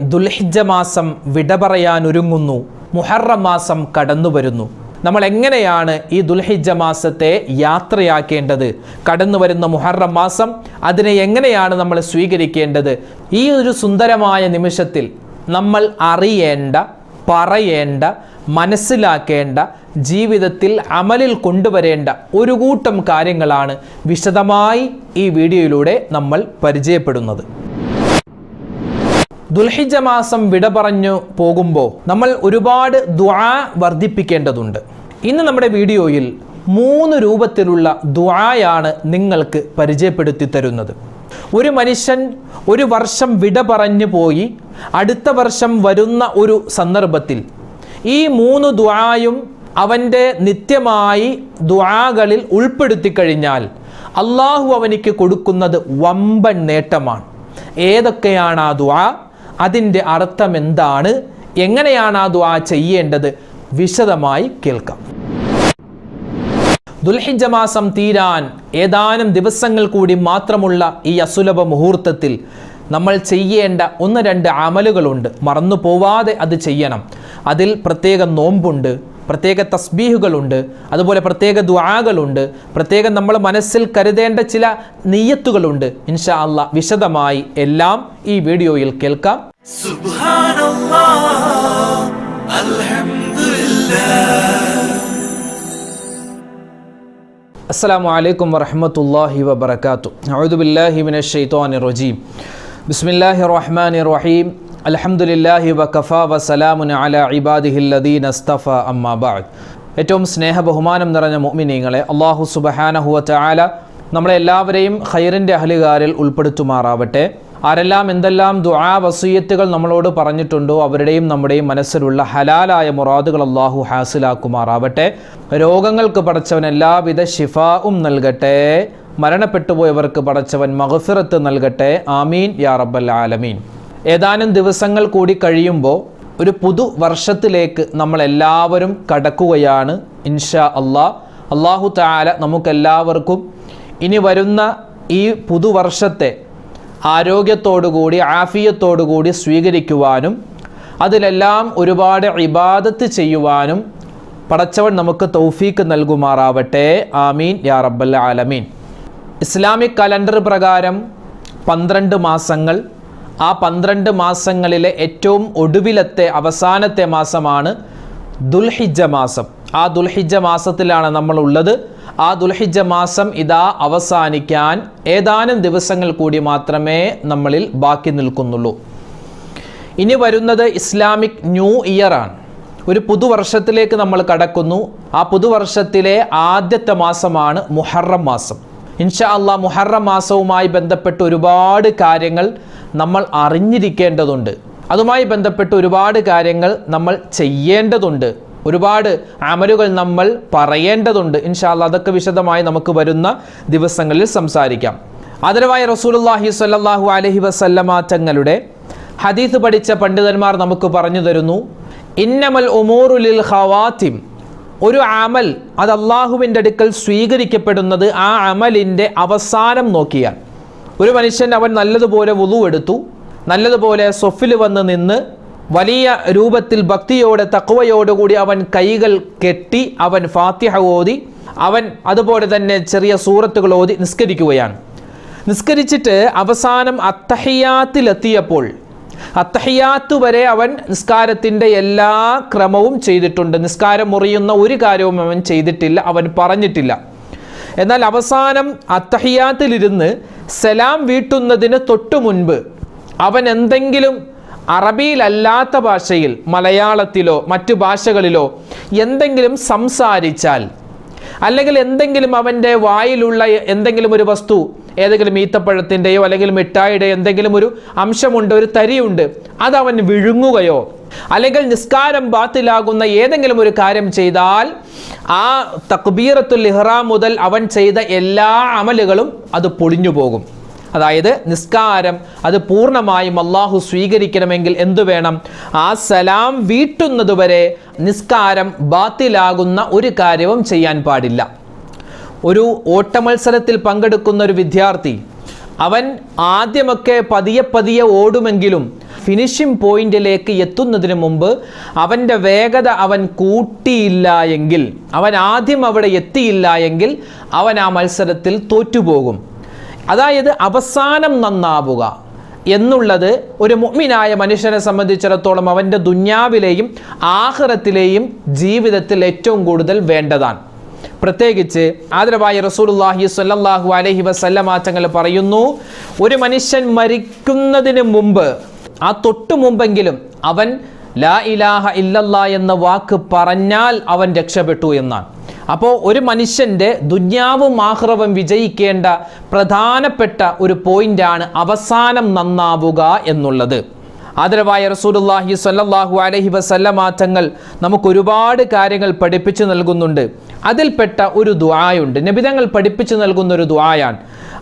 ദുൽഹിജ മാസം വിട പറയാനൊരുങ്ങുന്നു മുഹറം മാസം കടന്നു വരുന്നു നമ്മൾ എങ്ങനെയാണ് ഈ ദുൽഹിജ മാസത്തെ യാത്രയാക്കേണ്ടത്? കടന്നു വരുന്ന മുഹറം മാസം അതിനെ എങ്ങനെയാണ് നമ്മൾ സ്വീകരിക്കേണ്ടത്? ഈ ഒരു സുന്ദരമായ നിമിഷത്തിൽ നമ്മൾ അറിയേണ്ട പറയേണ്ട മനസ്സിലാക്കേണ്ട ജീവിതത്തിൽ അമലിൽ കൊണ്ടുവരേണ്ട ഒരു കൂട്ടം കാര്യങ്ങളാണ് വിശദമായി ഈ വീഡിയോയിലൂടെ നമ്മൾ പരിചയപ്പെടുന്നത്. ദുൽഹിജ മാസം വിട പറഞ്ഞു പോകുമ്പോൾ നമ്മൾ ഒരുപാട് ദ്വാ വർദ്ധിപ്പിക്കേണ്ടതുണ്ട്. ഇന്ന് നമ്മുടെ വീഡിയോയിൽ മൂന്ന് രൂപത്തിലുള്ള ദ്വായാണ് നിങ്ങൾക്ക് പരിചയപ്പെടുത്തി തരുന്നത്. ഒരു മനുഷ്യൻ ഒരു വർഷം വിട പറഞ്ഞു പോയി അടുത്ത വർഷം വരുന്ന ഒരു സന്ദർഭത്തിൽ ഈ മൂന്ന് ദ്വായും അവന്റെ നിത്യമായി ദ്വാകളിൽ ഉൾപ്പെടുത്തി കഴിഞ്ഞാൽ അള്ളാഹു അവനിക്ക് കൊടുക്കുന്നത് വമ്പൻ നേട്ടമാണ്. ഏതൊക്കെയാണ് ആ ദ്വാ അതിന്റെ അർത്ഥം എന്താണ്? എങ്ങനെയാണ് ആ ദ്വാ ചെയ്യേണ്ടത്? വിശദമായി കേൾക്കാം. ദുൽഹിജ മാസം തീരാൻ ഏതാനും ദിവസങ്ങൾ കൂടി മാത്രമുള്ള ഈ അസുലഭ മുഹൂർത്തത്തിൽ നമ്മൾ ചെയ്യേണ്ട ഒന്ന് രണ്ട് അമലുകളുണ്ട്. മറന്നു പോവാതെ അത് ചെയ്യണം. അതിൽ പ്രത്യേക നോമ്പുണ്ട് പ്രത്യേക തസ്ബീഹുകളുണ്ട് അതുപോലെ പ്രത്യേക ദ്വാകളുണ്ട് പ്രത്യേകം നമ്മൾ മനസ്സിൽ കരുതേണ്ട ചില നെയ്യത്തുകളുണ്ട് ഇൻഷാ അള്ളാ വിശദമായി എല്ലാം ഈ വീഡിയോയിൽ കേൾക്കാം. അസ്സാം വലൈക്കും വറഹമത്തല്ലാഹി വബർക്കാത്തു അഴുദുബില്ലാഹി മിന റജീം. ബിസ്മില്ലാഹി റഹ്മാൻ റഹീം. അലഹമുല്ലാഹി വഖഫ വസലാമുൻ അല ഇബാദിഹില്ലദീൻ അസ്തഫ അമ്മാബാദ് ഏറ്റവും സ്നേഹ ബഹുമാനം നിറഞ്ഞ മുഅ്മിനീങ്ങളെ അള്ളാഹു സുബഹാനഹുവ ചാല നമ്മളെല്ലാവരെയും ഖൈറിന്റെ അഹലുകാരിൽ ഉൾപ്പെടുത്തുമാറാവട്ടെ. ആരെല്ലാം എന്തെല്ലാം ദുആ വസീയത്തുകൾ നമ്മളോട് പറഞ്ഞിട്ടുണ്ടോ അവരുടെയും നമ്മുടെയും മനസ്സിലുള്ള ഹലാലായ മുറാദുകൾ അള്ളാഹു ഹാസിലാക്കുമാറാവട്ടെ. രോഗങ്ങൾക്ക് പടച്ചവൻ എല്ലാവിധ ഷിഫാവും നൽകട്ടെ. മരണപ്പെട്ടുപോയവർക്ക് പടച്ചവൻ മഹഫിറത്ത് നൽകട്ടെ. ആമീൻ യാ റബ്ബൽ ആലമീൻ. ഏതാനും ദിവസങ്ങൾ കൂടി കഴിയുമ്പോൾ ഒരു പുതു വർഷത്തിലേക്ക് നമ്മളെല്ലാവരും കടക്കുകയാണ് ഇൻഷാ അള്ളാ അള്ളാഹു താല നമുക്കെല്ലാവർക്കും ഇനി വരുന്ന ഈ പുതുവർഷത്തെ ആരോഗ്യത്തോടുകൂടി ആഫിയത്തോടുകൂടി സ്വീകരിക്കുവാനും അതിലെല്ലാം ഒരുപാട് ഇബാദത്ത് ചെയ്യുവാനും പടച്ചവൻ നമുക്ക് തൗഫീക്ക് നൽകുമാറാവട്ടെ. ആമീൻ. യാ റബ്ബൽ ആലമീൻ. ഇസ്ലാമിക് കലണ്ടർ പ്രകാരം പന്ത്രണ്ട് മാസങ്ങൾ. ആ പന്ത്രണ്ട് മാസങ്ങളിലെ ഏറ്റവും ഒടുവിലത്തെ അവസാനത്തെ മാസമാണ് ദുൽഹിജ മാസം. ആ ദുൽഹിജ മാസത്തിലാണ് നമ്മൾ ഉള്ളത് ആ ദുൽഹിജ മാസം ഇതാ അവസാനിക്കാൻ ഏതാനും ദിവസങ്ങൾ കൂടി മാത്രമേ നമ്മളിൽ ബാക്കി നിൽക്കുന്നുള്ളൂ. ഇനി വരുന്നത് ഇസ്ലാമിക് ന്യൂ ഇയർ ആണ്. ഒരു പുതുവർഷത്തിലേക്ക് നമ്മൾ കടക്കുന്നു. ആ പുതുവർഷത്തിലെ ആദ്യത്തെ മാസമാണ് മുഹറം മാസം. ഇൻഷാ അള്ളാ മുഹറം മാസവുമായി ബന്ധപ്പെട്ട് ഒരുപാട് കാര്യങ്ങൾ നമ്മൾ അറിഞ്ഞിരിക്കേണ്ടതുണ്ട്. അതുമായി ബന്ധപ്പെട്ട് ഒരുപാട് കാര്യങ്ങൾ നമ്മൾ ചെയ്യേണ്ടതുണ്ട്. ഒരുപാട് അമലുകൾ നമ്മൾ പറയേണ്ടതുണ്ട്. ഇൻഷാല്ല അതൊക്കെ വിശദമായി നമുക്ക് വരുന്ന ദിവസങ്ങളിൽ സംസാരിക്കാം. ആദരവായ റസൂലുള്ളാഹി സ്വല്ലല്ലാഹു അലൈഹി വസല്ലമ തങ്ങളുടെ ഹദീസ് പഠിച്ച പണ്ഡിതന്മാർ നമുക്ക് പറഞ്ഞു തരുന്നു. ഇന്നമൽ ഉമൂറുലിൽ ഹവാത്തിം ഒരു അമൽ അത് അള്ളാഹുവിന്റെ അടുക്കൽ സ്വീകരിക്കപ്പെടുന്നത് ആ അമലിന്റെ അവസാനം നോക്കിയാൽ. ഒരു മനുഷ്യൻ അവൻ നല്ലതുപോലെ വുളു എടുത്തു. നല്ലതുപോലെ സൊഫിൽ വന്ന് നിന്ന് വലിയ രൂപത്തിൽ ഭക്തിയോടെ തക്കുവയോടുകൂടി അവൻ കൈകൾ കെട്ടി അവൻ ഫാത്തിഹ ഓതി അവൻ അതുപോലെ തന്നെ ചെറിയ സൂറത്തുകൾ ഓതി നിസ്കരിക്കുകയാണ്. നിസ്കരിച്ചിട്ട് അവസാനം അത്തഹയാത്തിലെത്തിയപ്പോൾ അത്തഹിയാത്ത് വരെ അവൻ നിസ്കാരത്തിന്റെ എല്ലാ ക്രമവും ചെയ്തിട്ടുണ്ട്. നിസ്കാരം മുറിയുന്ന ഒരു കാര്യവും അവൻ ചെയ്തിട്ടില്ല അവൻ പറഞ്ഞിട്ടില്ല. എന്നാൽ അവസാനം അത്തഹയാത്തിലിരുന്ന് സലാം വീട്ടുന്നതിന് തൊട്ടു മുൻപ് അവൻ എന്തെങ്കിലും അറബിയിലല്ലാത്ത ഭാഷയിൽ മലയാളത്തിലോ മറ്റു ഭാഷകളിലോ എന്തെങ്കിലും സംസാരിച്ചാൽ അല്ലെങ്കിൽ എന്തെങ്കിലും അവന്റെ വായിലുള്ള എന്തെങ്കിലും ഒരു വസ്തു ഏതെങ്കിലും ഈത്തപ്പഴത്തിന്റെയോ അല്ലെങ്കിൽ മിഠായിയുടെയോ എന്തെങ്കിലും ഒരു അംശമുണ്ട് ഒരു തരിയുണ്ട് അത് അവൻ വിഴുങ്ങുകയോ അല്ലെങ്കിൽ നിസ്കാരം ബാത്തിലാകുന്ന ഏതെങ്കിലും ഒരു കാര്യം ചെയ്താൽ ആ തക്ബീറത്തുൽ ഇഹ്റാം മുതൽ അവൻ ചെയ്ത എല്ലാ അമലുകളും അത് പൊളിഞ്ഞു പോകും അതായത് നിസ്കാരം അത് പൂർണമായും അള്ളാഹു സ്വീകരിക്കണമെങ്കിൽ എന്തു വേണം? ആ സലാം വീട്ടുന്നതുവരെ നിസ്കാരം ബാത്തിലാകുന്ന ഒരു കാര്യവും ചെയ്യാൻ പാടില്ല. ഒരു ഓട്ടമത്സരത്തിൽ പങ്കെടുക്കുന്ന ഒരു വിദ്യാർത്ഥി അവൻ ആദ്യമൊക്കെ പതിയെ പതിയെ ഓടുമെങ്കിലും ഫിനിഷിംഗ് പോയിന്റിലേക്ക് എത്തുന്നതിന് മുമ്പ് അവന്റെ വേഗത അവൻ കൂട്ടിയില്ല എങ്കിൽ അവൻ ആദ്യം അവിടെ എത്തിയില്ല എങ്കിൽ അവൻ ആ മത്സരത്തിൽ തോറ്റുപോകും. അതായത് അവസാനം നന്നാവുക എന്നുള്ളത് ഒരു മുഅ്മിനായ മനുഷ്യനെ സംബന്ധിച്ചിടത്തോളം അവന്റെ ദുന്യാവിലെയും ആഹ്റത്തിലെയും ജീവിതത്തിൽ ഏറ്റവും കൂടുതൽ വേണ്ടതാണ്. പ്രത്യേകിച്ച് ആദരവായ റസൂലുള്ളാഹി സ്വല്ലല്ലാഹു അലഹി വസല്ലമ തങ്ങൾ പറയുന്നു ഒരു മനുഷ്യൻ മരിക്കുന്നതിന് മുമ്പ് ആ തൊട്ടു മുമ്പെങ്കിലും അവൻ ലാ ഇലാഹ ഇല്ലല്ലാ എന്ന വാക്ക് പറഞ്ഞാൽ അവൻ രക്ഷപ്പെട്ടു എന്നാണ്. അപ്പോൾ ഒരു മനുഷ്യന്റെ ദുന്യാവും ആഹ്റവും വിജയിക്കേണ്ട പ്രധാനപ്പെട്ട ഒരു പോയിന്റാണ് അവസാനം നന്നാവുക എന്നുള്ളത്. ആദരവായ സ്വല്ലല്ലാഹു അലൈഹി വസല്ലമ തങ്ങൾ നമുക്ക് ഒരുപാട് കാര്യങ്ങൾ പഠിപ്പിച്ചു നൽകുന്നുണ്ട്. അതിൽപ്പെട്ട ഒരു ദുആയുണ്ട്. നബിതങ്ങൾ പഠിപ്പിച്ചു നൽകുന്ന ഒരു ദുആയാണ്.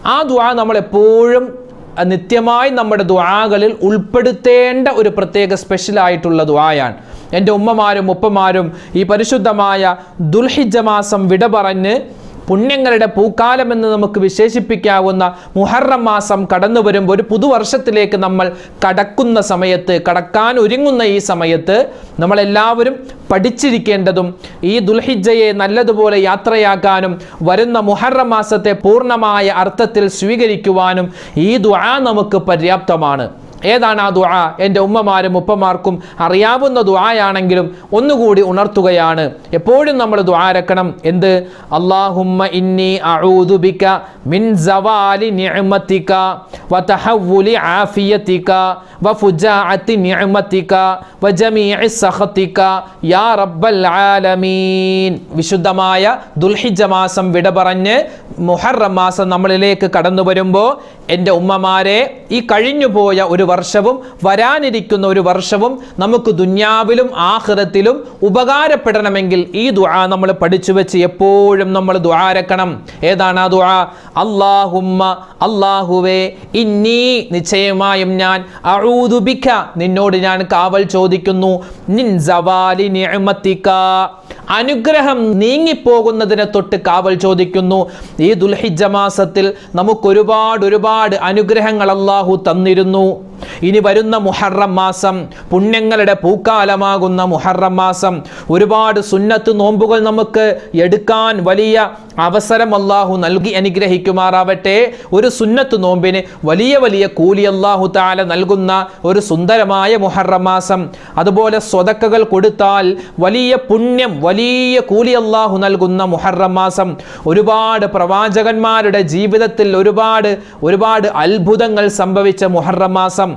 ആ ദുആ നമ്മൾ എപ്പോഴും നിത്യമായി നമ്മുടെ ദുആകളിൽ ഉൾപ്പെടുത്തേണ്ട ഒരു പ്രത്യേക സ്പെഷ്യലായിട്ടുള്ള ദുആയാണ്. എന്റെ ഉമ്മമാരും ഉപ്പമാരും ഈ പരിശുദ്ധമായ ദുൽഹിജ മാസം വിട പറഞ്ഞ് പുണ്യങ്ങളുടെ പൂക്കാലമെന്ന് നമുക്ക് വിശേഷിപ്പിക്കാവുന്ന മുഹറം മാസം കടന്നു വരുമ്പോൾ ഒരു പുതുവർഷത്തിലേക്ക് നമ്മൾ കടക്കുന്ന സമയത്ത് കടക്കാൻ ഒരുങ്ങുന്ന ഈ സമയത്ത് നമ്മളെല്ലാവരും പഠിച്ചിരിക്കേണ്ടതും ഈ ദുൽഹിജയെ നല്ലതുപോലെ യാത്രയാക്കാനും വരുന്ന മുഹറം മാസത്തെ പൂർണമായ അർത്ഥത്തിൽ സ്വീകരിക്കുവാനും ഈ ദുആ നമുക്ക് പര്യാപ്തമാണ്. ഏതാണ് ആ ദുആ? എന്റെ ഉമ്മമാരും ഉപ്പമാർക്കും അറിയാവുന്ന ദുആയാണെങ്കിലും ഒന്നുകൂടി ഉണർത്തുകയാണ്. എപ്പോഴും നമ്മൾ ദുആരക്കണം എന്ത്? അല്ലാഹുമ്മ ഇന്നി അഊദു ബിക മിൻ സവാലി നിഅമതിക വതഹവ്വുലി ആഫിയതിക വഫുജാഅതി നിഅമതിക വജമീഇ സഖതിക. യാ റബ്ബൽ ആലമീൻ. വിശുദ്ധമായ ദുൽഹിജ്ജ മാസം വിട പറഞ്ഞ് മുഹറം മാസം നമ്മളിലേക്ക് കടന്നു വരുമ്പോൾ എന്റെ ഉമ്മമാരെ ഈ കഴിഞ്ഞുപോയ ഒരു വർഷവും വരാനിരിക്കുന്ന ഒരു വർഷവും നമുക്ക് ദുന്യാവിലും ആഹൃതത്തിലും ഉപകാരപ്പെടണമെങ്കിൽ ഈ ദുആ നമ്മൾ പഠിച്ചു വെച്ച് എപ്പോഴും നമ്മൾ ദുആരക്കണം ഏതാണ് ആ ദുആ? അല്ലാഹുമ്മ അല്ലാഹുവേ ഇന്നി നിശ്ചയമായും ഞാൻ അഊദുബിക നിന്നോട് ഞാൻ കാവൽ ചോദിക്കുന്നു. നിൻ സവാലി നിഅമതിക. അനുഗ്രഹം നീങ്ങിപ്പോകുന്നതിനെ തൊട്ട് കാവൽ ചോദിക്കുന്നു. ഈ ദുൽഹിജ്ജ മാസത്തിൽ നമുക്ക് ഒരുപാട് അനുഗ്രഹങ്ങൾ അല്ലാഹു തന്നിരുന്നു. ഇനി വരുന്ന മുഹറം മാസം പുണ്യങ്ങളുടെ പൂക്കാലമാകുന്ന മുഹറം മാസം. ഒരുപാട് സുന്നത്ത് നോമ്പുകൾ നമുക്ക് എടുക്കാൻ വലിയ അവസരം അള്ളാഹു നൽകി അനുഗ്രഹിക്കുമാറാവട്ടെ. ഒരു സുന്നത്ത് നോമ്പിന് വലിയ വലിയ കൂലി അള്ളാഹു താല നൽകുന്ന ഒരു സുന്ദരമായ മുഹറം മാസം. അതുപോലെ സ്വതക്കകൾ കൊടുത്താൽ വലിയ പുണ്യം വലിയ കൂലി അള്ളാഹു നൽകുന്ന മുഹറം മാസം. ഒരുപാട് പ്രവാചകന്മാരുടെ ജീവിതത്തിൽ ഒരുപാട് ഒരുപാട് അത്ഭുതങ്ങൾ സംഭവിച്ച മുഹറം മാസം.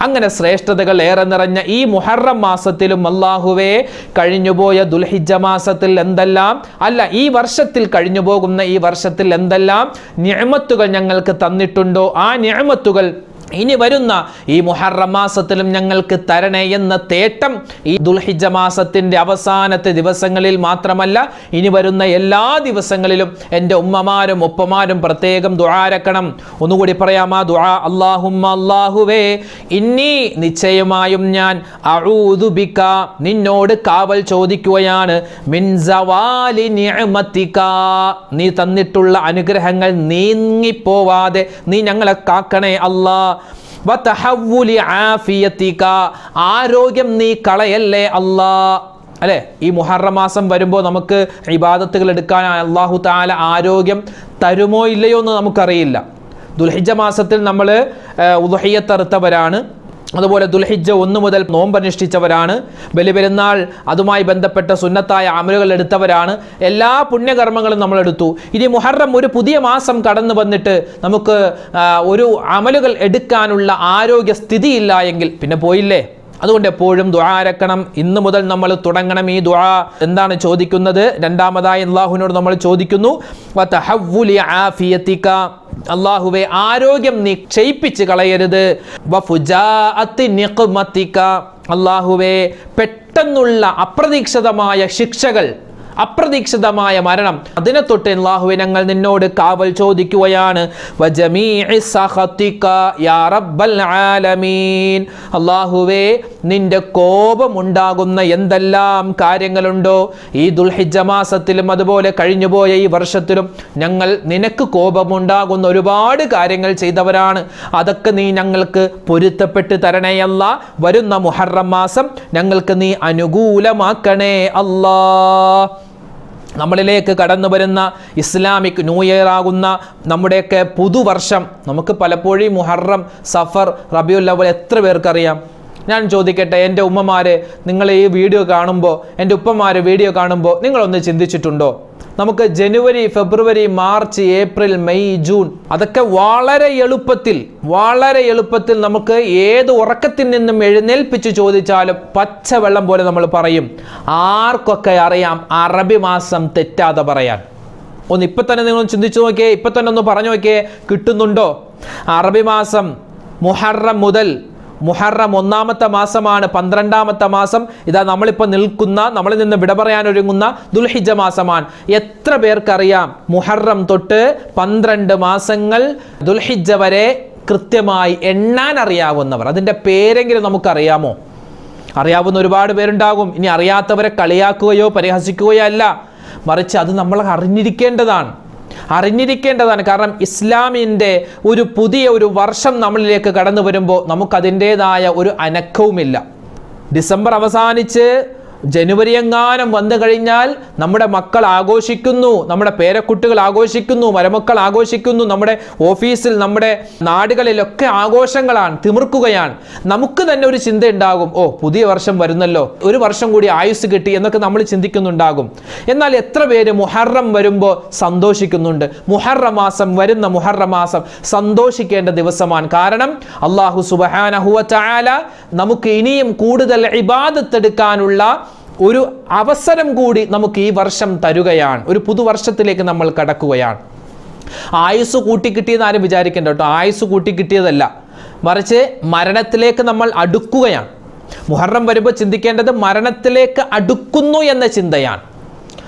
അങ്ങനെ ശ്രേഷ്ഠതകൾ ഏറെ നിറഞ്ഞ ഈ മുഹറം മാസത്തിലും അള്ളാഹുവേ കഴിഞ്ഞുപോയ ദുൽഹിജ മാസത്തിൽ എന്തെല്ലാം? അല്ല ഈ വർഷത്തിൽ കഴിഞ്ഞു പോകുന്ന ഈ വർഷത്തിൽ എന്തെല്ലാം? ഞമത്തുകൾ ഞങ്ങൾക്ക് തന്നിട്ടുണ്ടോ? ആ ഞമത്തുകൾ ഇനി വരുന്ന ഈ മുഹറം മാസത്തിലും ഞങ്ങൾക്ക് തരണേ എന്ന തേട്ടം ഈ ദുൽഹിജ മാസത്തിന്റെ അവസാനത്തെ ദിവസങ്ങളിൽ മാത്രമല്ല ഇനി വരുന്ന എല്ലാ ദിവസങ്ങളിലും എന്റെ ഉമ്മമാരും ഉപ്പമാരും പ്രത്യേകം ദുആരക്കണം ഒന്നുകൂടി പറയാം ആ ദുആ അല്ലാഹുവേ ഇന്നീ നിശ്ചയമായും ഞാൻ അഴൂതുബിക്ക നിന്നോട് കാവൽ ചോദിക്കുകയാണ് നീ തന്നിട്ടുള്ള അനുഗ്രഹങ്ങൾ നീങ്ങിപ്പോവാതെ നീ ഞങ്ങളെ കാക്കണേ അല്ലാ ആഫിയതിക ആരോഗ്യം നീ കളയല്ലേ അല്ലാ. അല്ലേ? ഈ മുഹറം മാസം വരുമ്പോൾ നമുക്ക് ഇബാദത്തുകൾ എടുക്കാൻ അള്ളാഹു താല ആരോഗ്യം തരുമോ ഇല്ലയോ എന്ന് നമുക്കറിയില്ല. ദുൽഹിജ മാസത്തിൽ നമ്മൾ ഉദുഹയ്യത്തറുത്തവരാണ് അതുപോലെ ദുൽഹിജ്ജ ഒന്ന് മുതൽ നോമ്പനുഷ്ഠിച്ചവരാണ്. ബലിപെരുന്നാൾ അതുമായി ബന്ധപ്പെട്ട സുന്നത്തായ അമലുകൾ എടുത്തവരാണ്. എല്ലാ പുണ്യകർമ്മങ്ങളും നമ്മൾ എടുത്തു. ഇനി മുഹറം ഒരു പുതിയ മാസം കടന്നു വന്നിട്ട് നമുക്ക് ഒരു അമലുകൾ എടുക്കാനുള്ള ആരോഗ്യ സ്ഥിതിയില്ല എങ്കിൽ പിന്നെ പോയില്ലേ? അതുകൊണ്ട് എപ്പോഴും ദുആരക്കണം ഇന്ന് മുതൽ നമ്മൾ തുടങ്ങണം ഈ ദുആ. എന്താണ് ചോദിക്കുന്നത്? രണ്ടാമതായി അള്ളാഹുവിനോട് നമ്മൾ ചോദിക്കുന്നു അള്ളാഹുവെ ആരോഗ്യം നീ ക്ഷയിപ്പിച്ച് കളയരുത്. അള്ളാഹുവെ പെട്ടെന്നുള്ള അപ്രതീക്ഷിതമായ ശിക്ഷകൾ അപ്രതീക്ഷിതമായ മരണം. അതിനെ തൊട്ട് ഞങ്ങൾ നിന്നോട് കാവൽ ചോദിക്കുകയാണ്. അള്ളാഹുവേ നിന്റെ കോപം ഉണ്ടാകുന്ന എന്തെല്ലാം കാര്യങ്ങളുണ്ടോ? ഈ ദുൽഹിജ മാസത്തിലും അതുപോലെ കഴിഞ്ഞുപോയ ഈ വർഷത്തിലും ഞങ്ങൾ നിനക്ക് കോപമുണ്ടാകുന്ന ഒരുപാട് കാര്യങ്ങൾ ചെയ്തവരാണ്. അതൊക്കെ നീ ഞങ്ങൾക്ക് പൊരുത്തപ്പെട്ട് തരണേയല്ല വരുന്ന മുഹറം മാസം ഞങ്ങൾക്ക് നീ അനുകൂലമാക്കണേ അല്ലാ. നമ്മളിലേക്ക് കടന്നു വരുന്ന ഇസ്ലാമിക് ന്യൂ ഇയർ ആകുന്ന നമ്മുടെയൊക്കെ പുതുവർഷം. നമുക്ക് പലപ്പോഴും മുഹറം സഫർ റബിയുൽ അവൽ എത്ര പേർക്കറിയാം? ഞാൻ ചോദിക്കട്ടെ എന്റെ ഉമ്മമാരെ നിങ്ങൾ ഈ വീഡിയോ കാണുമ്പോൾ എന്റെ ഉപ്പമാർ വീഡിയോ കാണുമ്പോൾ നിങ്ങളൊന്ന് ചിന്തിച്ചിട്ടുണ്ടോ? നമുക്ക് ജനുവരി ഫെബ്രുവരി മാർച്ച് ഏപ്രിൽ മെയ് ജൂൺ അതൊക്കെ വളരെ എളുപ്പത്തിൽ വളരെ എളുപ്പത്തിൽ നമുക്ക് ഏത് ഉറക്കത്തിൽ നിന്നും എഴുന്നേൽപ്പിച്ച് ചോദിച്ചാലും പച്ചവെള്ളം പോലെ നമ്മൾ പറയും. ആർക്കൊക്കെ അറിയാം അറബി മാസം തെറ്റാതെ പറയാൻ? ഒന്ന് ഇപ്പം തന്നെ നിങ്ങൾ ചിന്തിച്ചു നോക്കിയേ ഇപ്പം തന്നെ ഒന്ന് പറഞ്ഞു നോക്കിയേ കിട്ടുന്നുണ്ടോ? അറബി മാസം മുഹറം മുതൽ മുഹറം ഒന്നാമത്തെ മാസമാണ് പന്ത്രണ്ടാമത്തെ മാസം. ഇതാ നമ്മളിപ്പോൾ നിൽക്കുന്ന നമ്മളിൽ നിന്ന് വിട പറയാൻ ഒരുങ്ങുന്ന ദുൽഹിജ മാസമാണ്. എത്ര പേർക്കറിയാം? മുഹറം തൊട്ട് പന്ത്രണ്ട് മാസങ്ങൾ ദുൽഹിജ വരെ കൃത്യമായി എണ്ണാൻ അറിയാവുന്നവർ. അതിന്റെ പേരെങ്കിലും നമുക്കറിയാമോ? അറിയാവുന്ന ഒരുപാട് പേരുണ്ടാകും. ഇനി അറിയാത്തവരെ കളിയാക്കുകയോ പരിഹസിക്കുകയോ അല്ല. മറിച്ച് അത് നമ്മൾ അറിഞ്ഞിരിക്കേണ്ടതാണ്. അറിഞ്ഞിരിക്കേണ്ടതാണ്. കാരണം ഇസ്ലാമിന്റെ ഒരു പുതിയ ഒരു വർഷം നമ്മളിലേക്ക് കടന്നു വരുമ്പോൾ നമുക്കതിന്റേതായ ഒരു അനക്കവുമില്ല. ഡിസംബർ അവസാനിച്ച് ജനുവരി എങ്ങാനും വന്നു കഴിഞ്ഞാൽ നമ്മുടെ മക്കൾ ആഘോഷിക്കുന്നു നമ്മുടെ പേരക്കുട്ടികൾ ആഘോഷിക്കുന്നു മരമക്കൾ ആഘോഷിക്കുന്നു നമ്മുടെ ഓഫീസിൽ നമ്മുടെ നാടുകളിലൊക്കെ ആഘോഷങ്ങളാണ് തിമിർക്കുകയാണ്. നമുക്ക് തന്നെ ഒരു ചിന്ത ഉണ്ടാകും ഓ പുതിയ വർഷം വരുന്നല്ലോ ഒരു വർഷം കൂടി ആയുസ് കിട്ടി എന്നൊക്കെ നമ്മൾ ചിന്തിക്കുന്നുണ്ടാകും. എന്നാൽ എത്ര പേര് മുഹറം വരുമ്പോൾ സന്തോഷിക്കുന്നുണ്ട്? മുഹറമാസം വരുന്ന മുഹറം മാസം സന്തോഷിക്കേണ്ട ദിവസമാണ്. കാരണം അള്ളാഹു സുബഹാനഹുവ നമുക്ക് ഇനിയും കൂടുതൽ ഇബാദത്തെടുക്കാനുള്ള ഒരു അവസരം കൂടി നമുക്ക് ഈ വർഷം തരുകയാണ്. ഒരു പുതുവർഷത്തിലേക്ക് നമ്മൾ കടക്കുകയാണ്. ആയുസ് കൂട്ടിക്കിട്ടിയെന്ന് ആരും വിചാരിക്കേണ്ട കേട്ടോ. ആയുസ് കൂട്ടിക്കിട്ടിയതല്ല മറിച്ച് മരണത്തിലേക്ക് നമ്മൾ അടുക്കുകയാണ്. മുഹറം വരുമ്പോൾ ചിന്തിക്കേണ്ടത് മരണത്തിലേക്ക് അടുക്കുന്നു എന്ന ചിന്തയാണ്.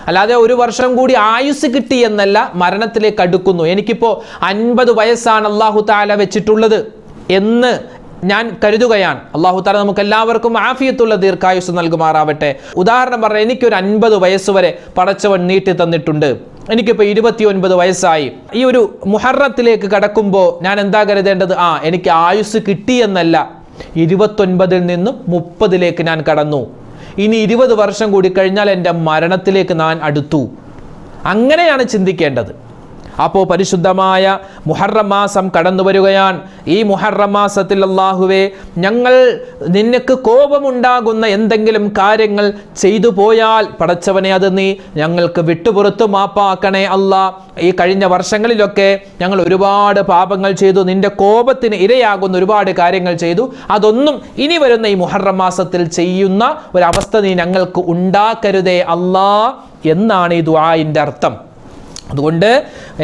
അല്ലാതെ ഒരു വർഷം കൂടി ആയുസ് കിട്ടി എന്നല്ല മരണത്തിലേക്ക് അടുക്കുന്നു. എനിക്കിപ്പോൾ അൻപത് വയസ്സാണ് അള്ളാഹു താല വെച്ചിട്ടുള്ളത് എന്ന് ഞാൻ കരുതുകയാണ്. അള്ളാഹു താല നമുക്ക് എല്ലാവർക്കും ആഫിയത്തുള്ള ദീർഘായുസ് നൽകുമാറാവട്ടെ. ഉദാഹരണം പറഞ്ഞാൽ എനിക്കൊരു അൻപത് വയസ്സ് വരെ പടച്ചവൻ നീട്ടി തന്നിട്ടുണ്ട്. എനിക്കിപ്പോൾ ഇരുപത്തി ഒൻപത് വയസ്സായി. ഈ ഒരു മുഹറത്തിലേക്ക് കടക്കുമ്പോൾ ഞാൻ എന്താ കരുതേണ്ടത്? ആ എനിക്ക് ആയുസ് കിട്ടിയെന്നല്ല ഇരുപത്തൊൻപതിൽ നിന്നും മുപ്പതിലേക്ക് ഞാൻ കടന്നു. ഇനി ഇരുപത് വർഷം കൂടി കഴിഞ്ഞാൽ എന്റെ മരണത്തിലേക്ക് ഞാൻ അടുത്തു. അങ്ങനെയാണ് ചിന്തിക്കേണ്ടത്. അപ്പോൾ പരിശുദ്ധമായ മുഹറം മാസം കടന്നു വരികയാണ്. ഈ മുഹറം മാസത്തിൽ ഞങ്ങൾ നിനക്ക് കോപമുണ്ടാകുന്ന എന്തെങ്കിലും കാര്യങ്ങൾ ചെയ്തു പോയാൽ പടച്ചവനെ അത് നീ ഞങ്ങൾക്ക് വിട്ടുപുറത്തു മാപ്പാക്കണേ അല്ലാ. ഈ കഴിഞ്ഞ വർഷങ്ങളിലൊക്കെ ഞങ്ങൾ ഒരുപാട് പാപങ്ങൾ ചെയ്തു നിന്റെ കോപത്തിന് ഇരയാകുന്ന ഒരുപാട് കാര്യങ്ങൾ ചെയ്തു. അതൊന്നും ഇനി വരുന്ന ഈ മുഹറം മാസത്തിൽ ചെയ്യുന്ന ഒരവസ്ഥ നീ ഞങ്ങൾക്ക് ഉണ്ടാക്കരുതേ അല്ലാ എന്നാണ് ഈ ദുആയിന്റെ അർത്ഥം. അതുകൊണ്ട്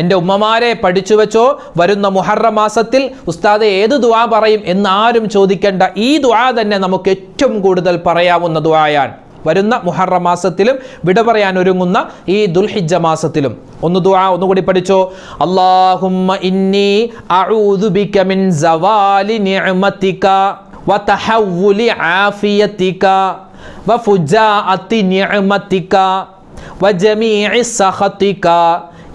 എന്റെ ഉമ്മമാരെ പഠിച്ചു വെച്ചോ വരുന്ന മുഹറ മാസത്തിൽ ഉസ്താദ് ഏത് ദുവാ പറയും എന്ന് ആരും ചോദിക്കേണ്ട. ഈ ദുവാ തന്നെ നമുക്ക് ഏറ്റവും കൂടുതൽ പറയാവുന്ന ദുവായാണ് വരുന്ന മുഹറ മാസത്തിലും വിട പറയാൻ ഒരുങ്ങുന്ന ഈ ദുൽഹിജ മാസത്തിലും. ഒന്ന് ദുആ ഒന്നുകൂടി പഠിച്ചോ. അല്ലാഹുമ്മ ഇന്നി അഊദു ബിക മിൻ നിഅമതിക ആഫിയതിക വഫുജാഅതി നിഅമതിക വജമീഇ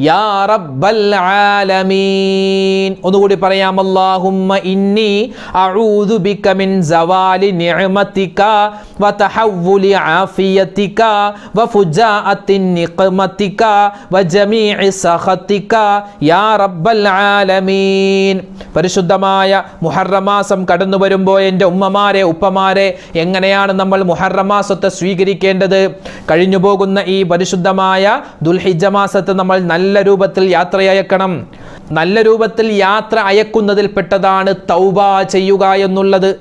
യാ റബ്ബൽ ആലമീൻ. ഒന്നുകൂടി പറയാം അല്ലാഹുമ്മ ഇന്നി അഊദു ബിക മിൻ നിഅമതിക ആഫിയതിക നിഖമതിക യാ റബ്ബൽ ആലമീൻ. പരിശുദ്ധമായ മുഹറമാസം കടന്നു വരുമ്പോൾ എന്റെ ഉമ്മമാരെ ഉപ്പമാരെ എങ്ങനെയാണ് നമ്മൾ മുഹറമാസത്തെ സ്വീകരിക്കേണ്ടത്? കഴിഞ്ഞു പോകുന്ന ഈ പരിശുദ്ധമായ ദുൽഹിജ മാസത്തെ നമ്മൾ നല്ല രൂപത്തിൽ യാത്ര അയക്കണം. നല്ല രൂപത്തിൽ യാത്ര അയക്കുന്നതിൽപ്പെട്ടതാണ് തൗബ ചെയ്യുക എന്നുള്ളത്.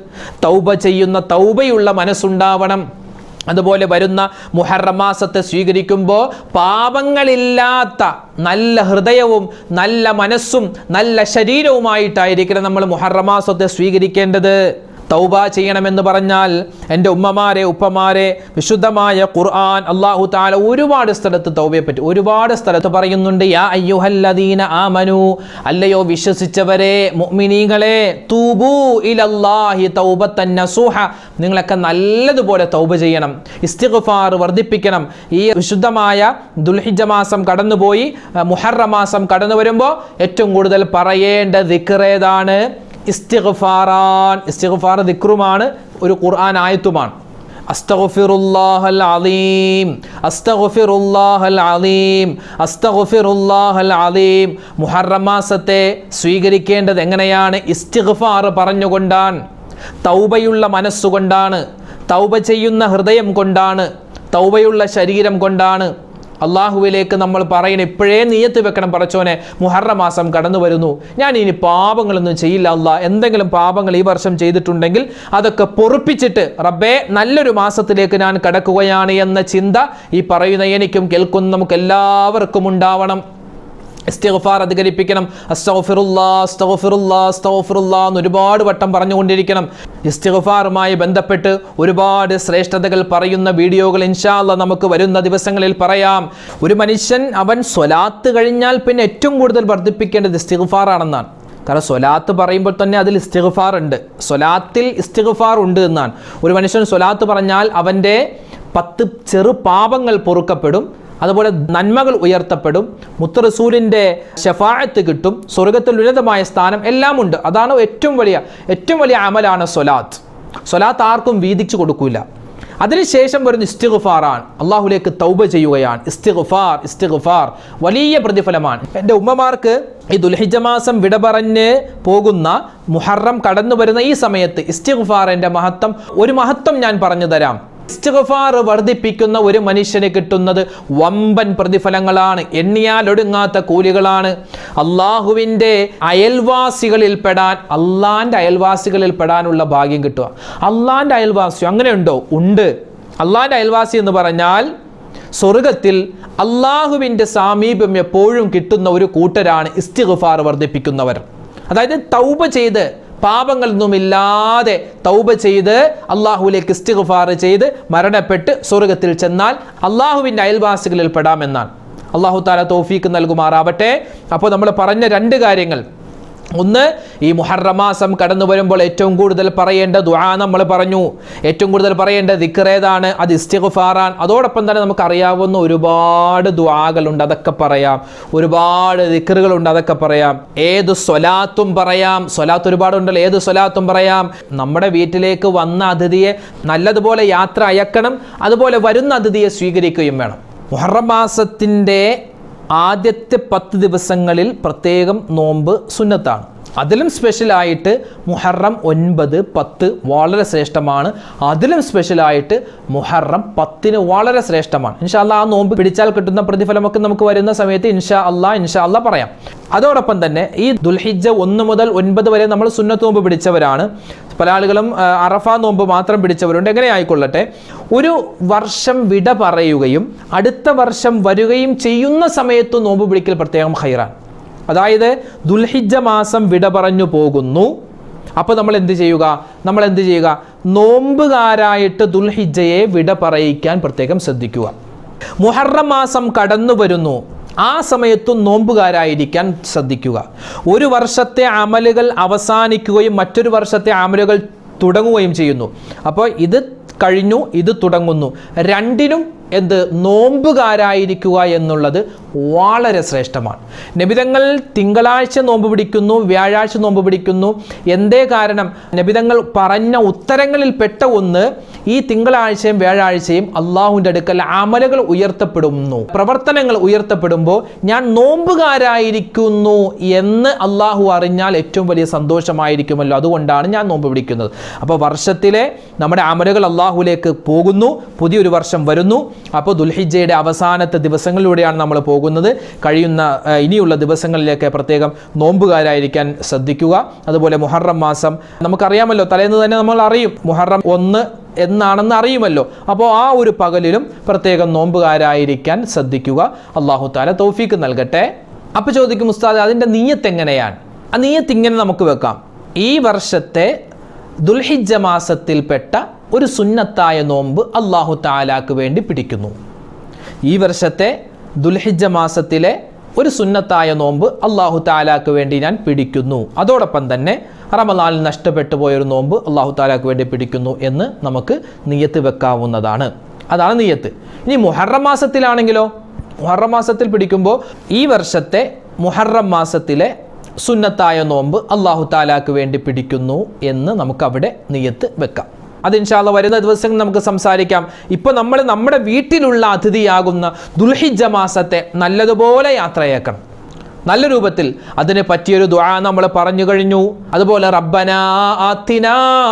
തൗബ ചെയ്യുന്ന തൗബയുള്ള മനസ്സുണ്ടാവണം. അതുപോലെ വരുന്ന മുഹറമാസത്തെ സ്വീകരിക്കുമ്പോൾ പാപങ്ങളില്ലാത്ത നല്ല ഹൃദയവും നല്ല മനസ്സും നല്ല ശരീരവുമായിട്ടായിരിക്കണം നമ്മൾ മുഹറമാസത്തെ സ്വീകരിക്കേണ്ടത്. തൗബ ചെയ്യണമെന്ന് പറഞ്ഞാൽ എന്റെ ഉമ്മമാരെ ഉപ്പമാരെ വിശുദ്ധമായ ഖുർആൻ അള്ളാഹു താല ഒരുപാട് സ്ഥലത്ത് തൗബയെ പറ്റി ഒരുപാട് സ്ഥലത്ത് പറയുന്നുണ്ട് യാ അയ്യുഹല്ലദീന ആമനു അല്ലയോ വിശ്വസിച്ചവരെ മുഅ്മിനീങ്ങളെ തൂബു ഇലല്ലാഹി തൗബത്തൻ നസൂഹ. നിങ്ങളൊക്കെ നല്ലതുപോലെ തൗബ ചെയ്യണം ഇസ്തിഗ്ഫാർ വർദ്ധിപ്പിക്കണം. ഈ വിശുദ്ധമായ ദുൽഹിജ മാസം കടന്നുപോയി മുഹറ മാസം കടന്നു വരുമ്പോൾ ഏറ്റവും കൂടുതൽ പറയേണ്ട ദിക്റേതാണ് ഇസ്തിഗ്ഫാറാൻ. ഇസ്തിഗ്ഫാർ ദിക്റുമാണ് ഒരു ഖുർആൻ ആയത്തുമാണ്. അസ്തഗ്ഫിറുല്ലാഹൽ അലീം അസ്തഗ്ഫിറുല്ലാഹൽ അലീം അസ്തഗ്ഫിറുല്ലാഹൽ അലീം. മാസത്തെ സ്വീകരിക്കേണ്ടത് എങ്ങനെയാണ്? ഇസ്തിഗ്ഫാർ പറഞ്ഞുകൊണ്ടാണ് തൗബയുള്ള മനസ്സുകൊണ്ടാണ് തൗബ ചെയ്യുന്ന ഹൃദയം കൊണ്ടാണ് തൗബയുള്ള ശരീരം കൊണ്ടാണ് അള്ളാഹുവിലേക്ക് നമ്മൾ പറയുന്ന ഇപ്പോഴേ നീയത്ത് വെക്കണം പറച്ചോനെ മുഹറ മാസം കടന്നു വരുന്നു. ഞാൻ ഇനി പാപങ്ങളൊന്നും ചെയ്യില്ല അല്ല. എന്തെങ്കിലും പാപങ്ങൾ ഈ വർഷം ചെയ്തിട്ടുണ്ടെങ്കിൽ അതൊക്കെ പൊറുപ്പിച്ചിട്ട് റബ്ബേ നല്ലൊരു മാസത്തിലേക്ക് ഞാൻ കടക്കുകയാണ് എന്ന ചിന്ത ഈ പറയുന്ന എനിക്കും കേൾക്കുന്ന നമുക്ക് എല്ലാവർക്കും ഉണ്ടാവണം. ഇസ്തിഗ്ഫാർ അധികരിപ്പിക്കണം. അസ്തഗ്ഫിറുല്ലാ അസ്തഗ്ഫിറുല്ലാ എന്ന് ഒരുപാട് വട്ടം പറഞ്ഞുകൊണ്ടിരിക്കണം. ഇസ്തിഗ്ഫാറുമായി ബന്ധപ്പെട്ട് ഒരുപാട് ശ്രേഷ്ഠതകൾ പറയുന്ന വീഡിയോകൾ ഇൻഷാല്ല നമുക്ക് വരുന്ന ദിവസങ്ങളിൽ പറയാം. ഒരു മനുഷ്യൻ അവൻ സ്വലാത്ത് കഴിഞ്ഞാൽ പിന്നെ ഏറ്റവും കൂടുതൽ വർദ്ധിപ്പിക്കേണ്ടത് ഇസ്തിഗ്ഫാറാണെന്നാണ്. കാരണം സ്വലാത്ത് പറയുമ്പോൾ തന്നെ അതിൽ ഇസ്തിഗ്ഫാർ ഉണ്ട്. സ്വലാത്തിൽ ഇസ്തിഗ്ഫാർ ഉണ്ട് എന്നാണ്. ഒരു മനുഷ്യൻ സ്വലാത്ത് പറഞ്ഞാൽ അവന്റെ പത്ത് ചെറു പാപങ്ങൾ പൊറുക്കപ്പെടും. അതുപോലെ നന്മകൾ ഉയർത്തപ്പെടും മുത്തറസൂലിന്റെ ഷഫായത്ത് കിട്ടും സ്വർഗത്തിൽ ഉന്നതമായ സ്ഥാനം എല്ലാം ഉണ്ട്. അതാണ് ഏറ്റവും വലിയ ഏറ്റവും വലിയ അമലാണ് സൊലാത്ത് സൊലാത്ത് ആർക്കും വീതിച്ചു കൊടുക്കൂല. അതിനുശേഷം വരുന്ന ഇസ്തിഗുഫാറാണ്. അള്ളാഹുലേക്ക് തൗബ ചെയ്യുകയാണ്. ഇസ്തിഗുഫാർ ഇസ്തിഗുഫാർ വലിയ പ്രതിഫലമാണ്. എന്റെ ഉമ്മമാർക്ക് ഈ ദുൽഹിജ മാസം വിട പറഞ്ഞ് പോകുന്ന മുഹറം കടന്നു വരുന്ന ഈ സമയത്ത് ഇസ്തിഗുഫാറിന്റെ മഹത്വം ഒരു മഹത്വം ഞാൻ പറഞ്ഞു തരാം. ഇസ്തിഗ്ഫാർ വർദ്ധിപ്പിക്കുന്ന ഒരു മനുഷ്യന് കിട്ടുന്നത് വമ്പൻ പ്രതിഫലങ്ങളാണ്. എണ്ണിയാൽ ഒടുങ്ങാത്ത കൂലികളാണ്. അള്ളാഹുവിന്റെ അയൽവാസികളിൽ പെടാൻ അള്ളാന്റെ അയൽവാസികളിൽ പെടാനുള്ള ഭാഗ്യം കിട്ടുക. അള്ളാന്റെ അയൽവാസി അങ്ങനെയുണ്ടോ ഉണ്ട്? അള്ളാന്റെ അയൽവാസി എന്ന് പറഞ്ഞാൽ സ്വർഗത്തിൽ അള്ളാഹുവിന്റെ സാമീപ്യം എപ്പോഴും കിട്ടുന്ന ഒരു കൂട്ടരാണ് ഇസ്തിഗ്ഫാർ വർദ്ധിപ്പിക്കുന്നവർ. അതായത് തൗബ ചെയ്ത് പാപങ്ങളൊന്നുമില്ലാതെ തൗബ ചെയ്ത് അള്ളാഹുവിലേക്ക് ഇസ്തിഗ്ഫാർ ചെയ്ത് മരണപ്പെട്ട് സ്വർഗത്തിൽ ചെന്നാൽ അള്ളാഹുവിന്റെ അയൽവാസികളിൽ പെടാമെന്നാണ് അള്ളാഹു താല തോഫീക്ക് നൽകുമാറാവട്ടെ. അപ്പോൾ നമ്മൾ പറഞ്ഞ രണ്ട് കാര്യങ്ങൾ. ഒന്ന് ഈ മുഹറമാസം കടന്നു വരുമ്പോൾ ഏറ്റവും കൂടുതൽ പറയേണ്ട ദുആ നമ്മൾ പറഞ്ഞു. ഏറ്റവും കൂടുതൽ പറയേണ്ട ദിക്റേതാണ് അത് ഇസ്തിഗ്ഫാറാൻ അതോടൊപ്പം തന്നെ നമുക്ക് അറിയാവുന്ന ഒരുപാട് ദുആകളുണ്ട് അതൊക്കെ പറയാം. ഒരുപാട് ദിക്റുകളുണ്ട് അതൊക്കെ പറയാം. ഏത് സ്വലാത്തും പറയാം. സ്വലാത്ത് ഒരുപാടുണ്ടല്ലോ ഏത് സ്വലാത്തും പറയാം. നമ്മുടെ വീട്ടിലേക്ക് വന്ന അതിഥിയെ നല്ലതുപോലെ യാത്ര അയക്കണം അതുപോലെ വരുന്ന അതിഥിയെ സ്വീകരിക്കുകയും വേണം. മുഹറം മാസത്തിന്റെ ആദ്യത്തെ പത്ത് ദിവസങ്ങളിൽ പ്രത്യേകം നോമ്പ് സുന്നത്താണ്. അതിലും സ്പെഷ്യലായിട്ട് മുഹറം ഒൻപത് പത്ത് വളരെ ശ്രേഷ്ഠമാണ്. അതിലും സ്പെഷ്യലായിട്ട് മുഹറം പത്തിന് വളരെ ശ്രേഷ്ഠമാണ്. ഇൻഷാ അല്ലാ ആ നോമ്പ് പിടിച്ചാൽ കിട്ടുന്ന പ്രതിഫലമൊക്കെ നമുക്ക് വരുന്ന സമയത്ത് ഇൻഷാ അല്ലാ ഇൻഷാ അല്ലാ പറയാം. അതോടൊപ്പം തന്നെ ഈ ദുൽഹിജ ഒന്ന് മുതൽ ഒൻപത് വരെ നമ്മൾ സുന്നത്ത് നോമ്പ് പിടിച്ചവരാണ്. പല ആളുകളും അറഫ നോമ്പ് മാത്രം പിടിച്ചവരുണ്ട്. എങ്ങനെ ആയിക്കൊള്ളട്ടെ? ഒരു വർഷം വിട പറയുകയും അടുത്ത വർഷം വരികയും ചെയ്യുന്ന സമയത്ത് നോമ്പ് പിടിക്കൽ പ്രത്യേകം ഹൈറാൻ അതായത് ദുൽഹിജ മാസം വിട പറഞ്ഞു പോകുന്നു. അപ്പോൾ നമ്മൾ എന്ത് ചെയ്യുക? നമ്മൾ എന്ത് ചെയ്യുക? നോമ്പുകാരായിട്ട് ദുൽഹിജയെ വിട പറയിക്കാൻ പ്രത്യേകം ശ്രദ്ധിക്കുക. മുഹറം മാസം കടന്നു വരുന്നു. ആ സമയത്തും നോമ്പുകാരായിരിക്കാൻ ശ്രദ്ധിക്കുക. ഒരു വർഷത്തെ അമലുകൾ അവസാനിക്കുകയും മറ്റൊരു വർഷത്തെ അമലുകൾ തുടങ്ങുകയും ചെയ്യുന്നു. അപ്പോൾ ഇത് കഴിഞ്ഞു ഇത് തുടങ്ങുന്നു. രണ്ടിനും എന്ത് നോമ്പുകാരായിരിക്കുക എന്നുള്ളത് വളരെ ശ്രേഷ്ഠമാണ്. നബിതങ്ങൾ തിങ്കളാഴ്ച നോമ്പ് പിടിക്കുന്നു വ്യാഴാഴ്ച നോമ്പ് പിടിക്കുന്നു. എന്തേ കാരണം? നബിതങ്ങൾ പറഞ്ഞ ഉത്തരങ്ങളിൽ പെട്ട ഒന്ന് ഈ തിങ്കളാഴ്ചയും വ്യാഴാഴ്ചയും അള്ളാഹുവിന്റെ അടുക്കൽ അമലുകൾ ഉയർത്തപ്പെടുന്നു. പ്രവർത്തനങ്ങൾ ഉയർത്തപ്പെടുമ്പോൾ ഞാൻ നോമ്പുകാരായിരിക്കുന്നു എന്ന് അള്ളാഹു അറിഞ്ഞാൽ ഏറ്റവും വലിയ സന്തോഷമായിരിക്കുമല്ലോ. അതുകൊണ്ടാണ് ഞാൻ നോമ്പ് പിടിക്കുന്നത്. അപ്പോൾ വർഷത്തിലെ നമ്മുടെ അമലുകൾ അള്ളാഹുലേക്ക് പോകുന്നു. പുതിയൊരു വർഷം വരുന്നു. അപ്പോൾ ദുൽഹിജയുടെ അവസാനത്തെ ദിവസങ്ങളിലൂടെയാണ് നമ്മൾ പോകുന്നത്. കഴിയുന്ന ഇനിയുള്ള ദിവസങ്ങളിലേക്ക് പ്രത്യേകം നോമ്പുകാരായിരിക്കാൻ ശ്രദ്ധിക്കുക. അതുപോലെ മുഹറം മാസം നമുക്കറിയാമല്ലോ തലേന്ന് തന്നെ നമ്മൾ അറിയും. മുഹറം ഒന്ന് എന്നാണെന്ന് അറിയുമല്ലോ. അപ്പോൾ ആ ഒരു പകലിലും പ്രത്യേകം നോമ്പുകാരായിരിക്കാൻ ശ്രദ്ധിക്കുക. അള്ളാഹു താല തോഫീക്ക് നൽകട്ടെ. അപ്പോൾ ചോദിക്കും ഉസ്താദ് അതിന്റെ നീയത്ത് എങ്ങനെയാണ് ആ നീയത്ത് ഇങ്ങനെ നമുക്ക് വെക്കാം. ഈ വർഷത്തെ ദുൽഹിജ്ജ മാസത്തിൽപ്പെട്ട ഒരു സുന്നത്തായ നോമ്പ് അള്ളാഹു താലാക്ക് വേണ്ടി പിടിക്കുന്നു. ഈ വർഷത്തെ ദുൽഹിജ്ജ മാസത്തിലെ ഒരു സുന്നത്തായ നോമ്പ് അള്ളാഹു താലാക്ക് വേണ്ടി ഞാൻ പിടിക്കുന്നു. അതോടൊപ്പം തന്നെ റമലാലിൽ നഷ്ടപ്പെട്ടു പോയൊരു നോമ്പ് അള്ളാഹു താലാക്ക് വേണ്ടി പിടിക്കുന്നു എന്ന് നമുക്ക് നിയത്ത് വെക്കാവുന്നതാണ്. അതാണ് നിയത്ത്. ഇനി മുഹറം മാസത്തിലാണെങ്കിലോ? മുഹറം മാസത്തിൽ പിടിക്കുമ്പോൾ ഈ വർഷത്തെ മുഹറം മാസത്തിലെ സുന്നത്തായ നോമ്പ് അള്ളാഹു താലാക്ക് വേണ്ടി പിടിക്കുന്നു എന്ന് നമുക്ക് അവിടെ നിയത്ത് വെക്കാം. അത് ഇൻഷാല്ല വരുന്ന ദിവസങ്ങൾ നമുക്ക് സംസാരിക്കാം. ഇപ്പൊ നമ്മൾ നമ്മുടെ വീട്ടിലുള്ള അതിഥിയാകുന്ന ദുൽഹിജ മാസത്തെ നല്ലതുപോലെ യാത്രയാക്കണം. നല്ല രൂപത്തിൽ അതിനെ പറ്റിയൊരു ദ്വാ നമ്മൾ പറഞ്ഞു കഴിഞ്ഞു. അതുപോലെ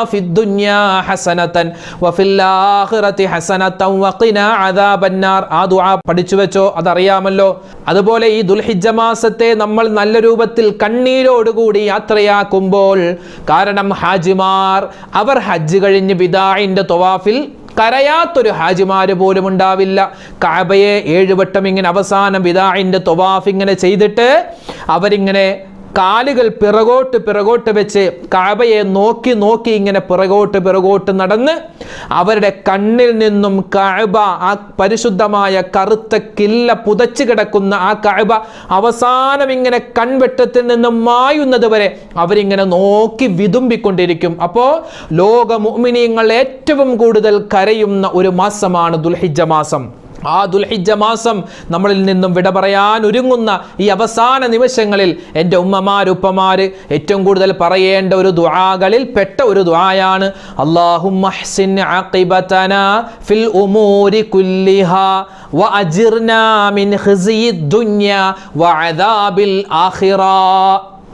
ഫിദ്ദുന്യാ ഹസനതൻ വഫിൽ ഹസനതൻ വഖിനാ ആ ദുആ പഠിച്ചു വെച്ചോ? അതറിയാമല്ലോ. അതുപോലെ ഈ ദുൽഹിജ്ജ മാസത്തെ നമ്മൾ നല്ല രൂപത്തിൽ കണ്ണീരോടുകൂടി യാത്രയാക്കുമ്പോൾ കാരണം ഹാജിമാർ അവർ ഹജ്ജ് കഴിഞ്ഞ് വിദാഇന്റെ തൊവാഫിൽ കരയാത്തൊരു ഹാജിമാര് പോലും ഉണ്ടാവില്ല. കാബയെ ഏഴുവട്ടം ഇങ്ങനെ അവസാനം വിദാഇന്റെ തൊവാഫ് ഇങ്ങനെ ചെയ്തിട്ട് അവരിങ്ങനെ കാലുകൾ പിറകോട്ട് പിറകോട്ട് വെച്ച് കാബയെ നോക്കി നോക്കി ഇങ്ങനെ പിറകോട്ട് പിറകോട്ട് നടന്ന് അവരുടെ കണ്ണിൽ നിന്നും കാബ ആ പരിശുദ്ധമായ കറുത്ത കില്ല പുതച്ചു കിടക്കുന്ന ആ കാബ അവസാനം ഇങ്ങനെ കൺവെട്ടത്തിൽ നിന്നും മായുന്നത് വരെ അവരിങ്ങനെ നോക്കി വിതുമ്പിക്കൊണ്ടിരിക്കും. അപ്പോൾ ലോക മുഅ്മിനീങ്ങൾ ഏറ്റവും കൂടുതൽ കരയുന്ന ഒരു മാസമാണ് ദുൽഹിജ മാസം. ആ ദുൽഹിജ മാസം നമ്മളിൽ നിന്നും വിട പറയാൻ ഒരുങ്ങുന്ന ഈ അവസാന നിമിഷങ്ങളിൽ എന്റെ ഉമ്മമാരുപ്പമാര് ഏറ്റവും കൂടുതൽ പറയേണ്ട ഒരു ദുആകളിൽ പെട്ട ഒരു ദുആയാണ് അള്ളാഹും അപ്പൊ ഫിൽ ഉമൂരി വഅജിർനാ മിൻ ദുനിയ അദാബിൽ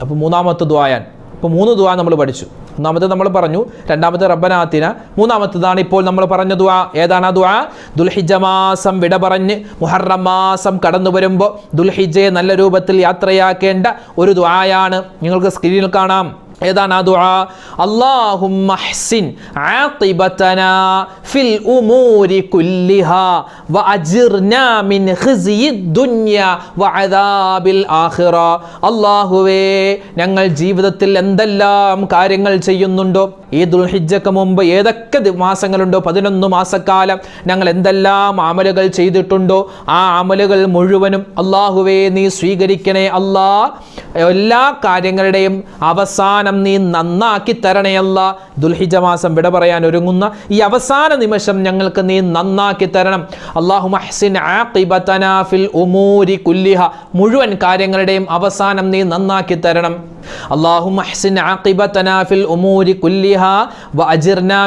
അപ്പോൾ മൂന്നാമത്തെ ദുആയാൻ ഇപ്പോൾ മൂന്ന് ദുആ നമ്മൾ പഠിച്ചു. ഒന്നാമത്തെ നമ്മൾ പറഞ്ഞു രണ്ടാമത് റബ്ബനാത്തിന മൂന്നാമത്തതാണ് ഇപ്പോൾ നമ്മൾ പറഞ്ഞ ദുആ. ഏതാണ് ആ ദുആ? ദുൽഹിജ മാസം വിട പറഞ്ഞ് മുഹറം മാസം കടന്നു വരുമ്പോൾ ദുൽഹിജയെ നല്ല രൂപത്തിൽ യാത്രയാക്കേണ്ട ഒരു ദുആയാണ്. നിങ്ങൾക്ക് സ്ക്രീനിൽ കാണാം. ഏതാണ് ആ ദുആ? അല്ലാഹുമ്മ ഹ്സിൻ ആഖിബതന ഫിൽ ഉമൂരി കുല്ലിഹാ വഅജിർനാ മിൻ ഖിസിയിദ് ദുനിയ വഅദാബിൽ ആഖിറ. അല്ലാഹുവേ ഞങ്ങൾ ജീവിതത്തിൽ എന്തെല്ലാം കാര്യങ്ങൾ ചെയ്യുന്നുണ്ടോ? ഈ ദുൽഹിജ്ജക്ക് മുമ്പ് ഏതൊക്കെ മാസങ്ങളുണ്ടോ? പതിനൊന്ന് മാസക്കാലം ഞങ്ങൾ എന്തെല്ലാം അമലുകൾ ചെയ്തിട്ടുണ്ടോ? ആ അമലുകൾ മുഴുവനും അള്ളാഹുവേ നീ സ്വീകരിക്കണേ അല്ലാ. എല്ലാ കാര്യങ്ങളുടെയും അവസാനം നീ നന്നാക്കി തരണേ അല്ല. ദുൽഹിജ മാസം വിട പറയാൻ ഒരുങ്ങുന്ന ഈ അവസാന നിമിഷം ഞങ്ങൾക്ക് നീ നന്നാക്കി തരണം. അള്ളാഹു മഹ്സിൻ ഫിൽ ഉമൂരി കുല്ലിഹ. മുഴുവൻ കാര്യങ്ങളുടെയും അവസാനം നീ നന്നാക്കി തരണം. അള്ളാഹു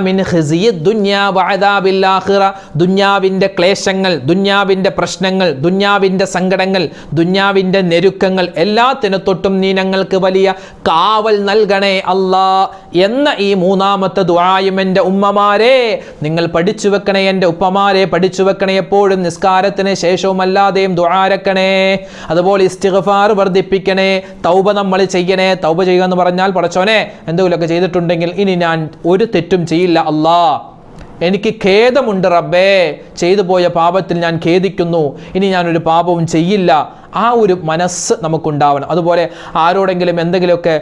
മിൻ ദുനിയ ദുന്യാവിന്റെ ക്ലേശങ്ങൾ ദുന്യാവിന്റെ പ്രശ്നങ്ങൾ ദുന്യാവിന്റെ സങ്കടങ്ങൾ ദുന്യാവിന്റെ ഞെരുക്കങ്ങൾ എല്ലാത്തിനു തൊട്ടും നീ ഞങ്ങൾക്ക് വലിയ കാവൽ നൽകണേ അല്ലാ എന്ന ഈ മൂന്നാമത്തെ ദുആയും എന്റെ ഉമ്മമാരെ. നിങ്ങൾ പഠിച്ചു വെക്കണേ എന്റെ ഉപ്പമാരെ പഠിച്ചു വെക്കണേ എപ്പോഴും നിസ്കാരത്തിന് ശേഷവും അല്ലാതെയും ദുആരക്കണേ അതുപോലെ ഇസ്തിഗ്ഫാർ വർദ്ധിപ്പിക്കണേ തൗബ നമ്മൾ ചെയ്യണേ തൗബ ചെയ്യുക എന്ന് പറഞ്ഞാൽ പടച്ചോനെ എന്തെങ്കിലുമൊക്കെ ചെയ്തിട്ടുണ്ടെങ്കിൽ ഇനി ഞാൻ ഒരു തെറ്റും ചെയ്യില്ല അല്ലാ. എനിക്ക് ഖേദമുണ്ട് റബ്ബേ. ചെയ്തു പോയ പാപത്തിൽ ഞാൻ ഖേദിക്കുന്നു. ഇനി ഞാനൊരു പാപവും ചെയ്യില്ല. ആ ഒരു മനസ്സ് നമുക്കുണ്ടാവണം. അതുപോലെ ആരോടെങ്കിലും എന്തെങ്കിലുമൊക്കെ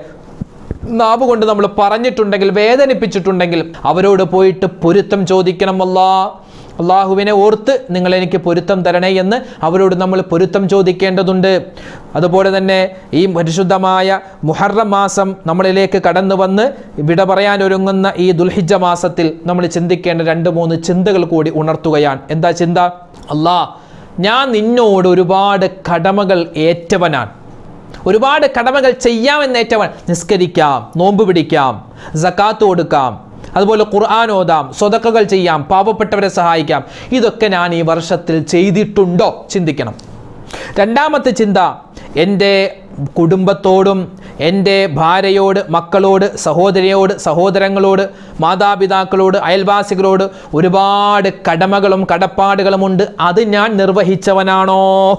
നാവ് കൊണ്ട് നമ്മൾ പറഞ്ഞിട്ടുണ്ടെങ്കിൽ വേദനിപ്പിച്ചിട്ടുണ്ടെങ്കിൽ അവരോട് പോയിട്ട് പൊരുത്തം ചോദിക്കണം അല്ലാ. അള്ളാഹുവിനെ ഓർത്ത് നിങ്ങൾ എനിക്ക് പൊരുത്തം തരണേ എന്ന് അവരോട് നമ്മൾ പൊരുത്തം ചോദിക്കേണ്ടതുണ്ട്. അതുപോലെ തന്നെ ഈ പരിശുദ്ധമായ മുഹറം മാസം നമ്മളിലേക്ക് കടന്നു വന്ന് വിട പറയാൻ ഒരുങ്ങുന്ന ഈ ദുൽഹിജ മാസത്തിൽ നമ്മൾ ചിന്തിക്കേണ്ട രണ്ട് മൂന്ന് ചിന്തകൾ കൂടി ഉണർത്തുകയാണ്. എന്താ ചിന്ത? അല്ലാ ഞാൻ നിന്നോട് ഒരുപാട് കടമകൾ ഏറ്റവനാണ്. ഒരുപാട് കടമകൾ ചെയ്യാമെന്നേറ്റവൻ നിസ്കരിക്കാം നോമ്പ് പിടിക്കാം സക്കാത്ത് കൊടുക്കാം അതുപോലെ ഖുർആൻ ഓതാം സ്വതക്കകൾ ചെയ്യാം പാവപ്പെട്ടവരെ സഹായിക്കാം. ഇതൊക്കെ ഞാൻ ഈ വർഷത്തിൽ ചെയ്തിട്ടുണ്ടോ? ചിന്തിക്കണം. രണ്ടാമത്തെ ചിന്ത എന്റെ കുടുംബത്തോടും എന്റെ ഭാര്യയോട് മക്കളോട് സഹോദരിയോട് സഹോദരങ്ങളോട് മാതാപിതാക്കളോട് അയൽവാസികളോട് ഒരുപാട് കടമകളും കടപ്പാടുകളുമുണ്ട് അത് ഞാൻ നിർവഹിച്ചവനാണോ?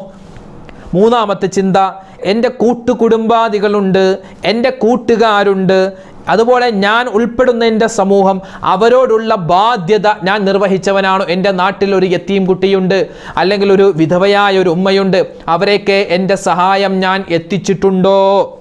മൂന്നാമത്തെ ചിന്ത എന്റെ കൂട്ടുകുടുംബാദികളുണ്ട് എന്റെ കൂട്ടുകാരുണ്ട് അതുപോലെ ഞാൻ ഉൾപ്പെടുന്ന എന്റെ സമൂഹം അവരോടുള്ള ബാധ്യത ഞാൻ നിർവഹിച്ചവനാണ്. എന്റെ നാട്ടിൽ ഒരു യത്തീം കുട്ടിയുണ്ട് അല്ലെങ്കിൽ ഒരു വിധവയായ ഒരു ഉമ്മയുണ്ട്. അവരെയൊക്കെ എന്റെ സഹായം ഞാൻ എത്തിച്ചിട്ടുണ്ടോ?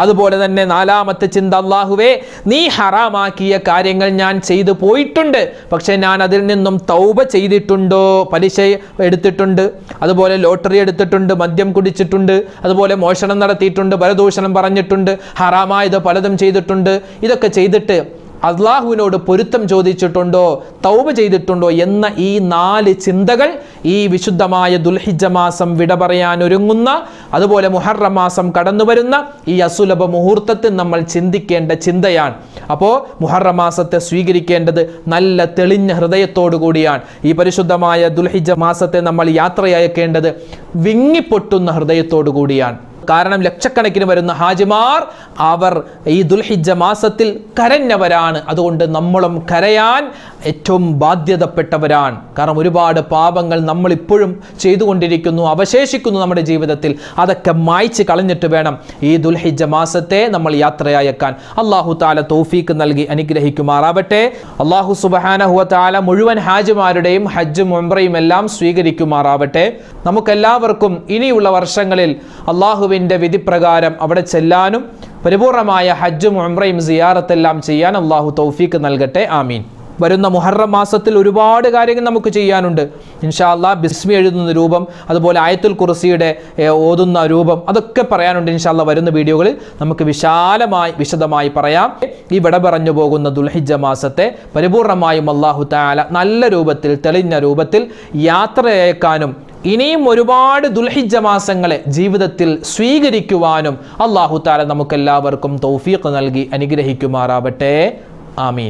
അതുപോലെ തന്നെ നാലാമത്തെ ചിന്ത അള്ളാഹുവേ നീ ഹറാമാക്കിയ കാര്യങ്ങൾ ഞാൻ ചെയ്തു പോയിട്ടുണ്ട്. പക്ഷേ ഞാൻ അതിൽ നിന്നും തൗബ ചെയ്തിട്ടുണ്ടോ? പലിശ എടുത്തിട്ടുണ്ട്. അതുപോലെ ലോട്ടറി എടുത്തിട്ടുണ്ട്. മദ്യം കുടിച്ചിട്ടുണ്ട്. അതുപോലെ മോഷണം നടത്തിയിട്ടുണ്ട്. പരദൂഷണം പറഞ്ഞിട്ടുണ്ട്. ഹറാമായത് പലതും ചെയ്തിട്ടുണ്ട്. ഇതൊക്കെ ചെയ്തിട്ട് അള്ളാഹുവിനോട് പൊരുത്തം ചോദിച്ചിട്ടുണ്ടോ തൗബ ചെയ്തിട്ടുണ്ടോ എന്ന ഈ നാല് ചിന്തകൾ ഈ വിശുദ്ധമായ ദുൽഹിജ മാസം വിട പറയാൻ ഒരുങ്ങുന്ന അതുപോലെ മുഹറ മാസം കടന്നു വരുന്ന ഈ അസുലഭ മുഹൂർത്തത്തിൽ നമ്മൾ ചിന്തിക്കേണ്ട ചിന്തയാണ്. അപ്പോൾ മുഹറ മാസത്തെ സ്വീകരിക്കേണ്ടത് നല്ല തെളിഞ്ഞ ഹൃദയത്തോടു കൂടിയാണ്. ഈ പരിശുദ്ധമായ ദുൽഹിജ മാസത്തെ നമ്മൾ യാത്രയക്കേണ്ടത് വിങ്ങിപ്പൊട്ടുന്ന ഹൃദയത്തോടു കൂടിയാണ്. കാരണം ലക്ഷക്കണക്കിന് വരുന്ന ഹാജിമാർ അവർ ഈ ദുൽഹിജ മാസത്തിൽ കരഞ്ഞവരാണ്. അതുകൊണ്ട് നമ്മളും കരയാൻ ഏറ്റവും ബാധ്യതപ്പെട്ടവരാണ്. കാരണം ഒരുപാട് പാപങ്ങൾ നമ്മളിപ്പോഴും ചെയ്തുകൊണ്ടിരിക്കുന്നു അവശേഷിക്കുന്നു നമ്മുടെ ജീവിതത്തിൽ. അതൊക്കെ മായ്ച്ച് കളഞ്ഞിട്ട് വേണം ഈ ദുൽഹിജ മാസത്തെ നമ്മൾ യാത്രയയക്കാൻ. അള്ളാഹു താല തോഫീക്ക് നൽകി അനുഗ്രഹിക്കുമാറാവട്ടെ. അള്ളാഹു സുബഹാനഹുവ താല മുഴുവൻ ഹാജിമാരുടെയും ഹജ്ജും ഉംറയും എല്ലാം സ്വീകരിക്കുമാറാവട്ടെ. നമുക്കെല്ലാവർക്കും ഇനിയുള്ള വർഷങ്ങളിൽ അള്ളാഹുവിന്റെ വിധിപ്രകാരം അവിടെ ചെല്ലാനും പരിപൂർണമായ ഹജ്ജും ഉംറയും സിയാറത്തെല്ലാം ചെയ്യാൻ അള്ളാഹു തൗഫീക്ക് നൽകട്ടെ. ആമീൻ. വരുന്ന മുഹറം മാസത്തിൽ ഒരുപാട് കാര്യങ്ങൾ നമുക്ക് ചെയ്യാനുണ്ട്. ഇൻഷാ അല്ലാ ബിസ്മി എഴുതുന്ന രൂപം അതുപോലെ ആയത്തുൽ കുർസിയുടെ ഓതുന്ന രൂപം അതൊക്കെ പറയാനുണ്ട് ഇൻഷാ അല്ലാ വരുന്ന വീഡിയോകളിൽ. നമുക്ക് വിശാലമായി വിശദമായി പറയാം. ഈ വിട പറഞ്ഞു പോകുന്ന ദുൽഹിജ മാസത്തെ പരിപൂർണമായും അള്ളാഹു താല നല്ല രൂപത്തിൽ തെളിഞ്ഞ രൂപത്തിൽ യാത്രയേക്കാനും ഇനിയും ഒരുപാട് ദുൽഹിജ മാസങ്ങളെ ജീവിതത്തിൽ സ്വീകരിക്കുവാനും അള്ളാഹു താല നമുക്കെല്ലാവർക്കും തൗഫീഖ് നൽകി അനുഗ്രഹിക്കുമാറാവട്ടെ. ആമീൻ.